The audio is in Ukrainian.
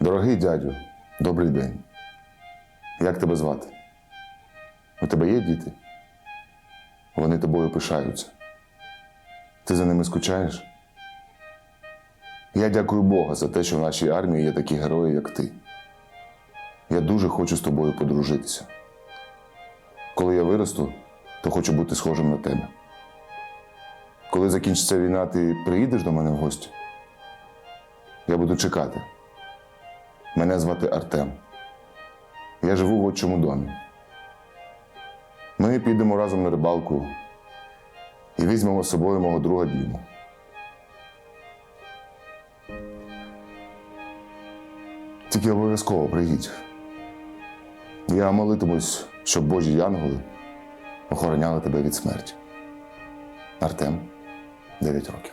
Дорогий дядю, добрий день. Як тебе звати? У тебе є діти? Вони тобою пишаються. Ти за ними скучаєш? Я дякую Бога за те, що в нашій армії є такі герої, як ти. Я дуже хочу з тобою подружитися. Коли я виросту, то хочу бути схожим на тебе. Коли закінчиться війна, ти приїдеш до мене в гості? Я буду чекати. Мене звати Артем. Я живу в отчому домі. Ми підемо разом на рибалку і візьмемо з собою мого друга Діму. Тільки обов'язково приїдь. Я молитимусь, щоб Божі янголи охороняли тебе від смерті. Артем, 9 років.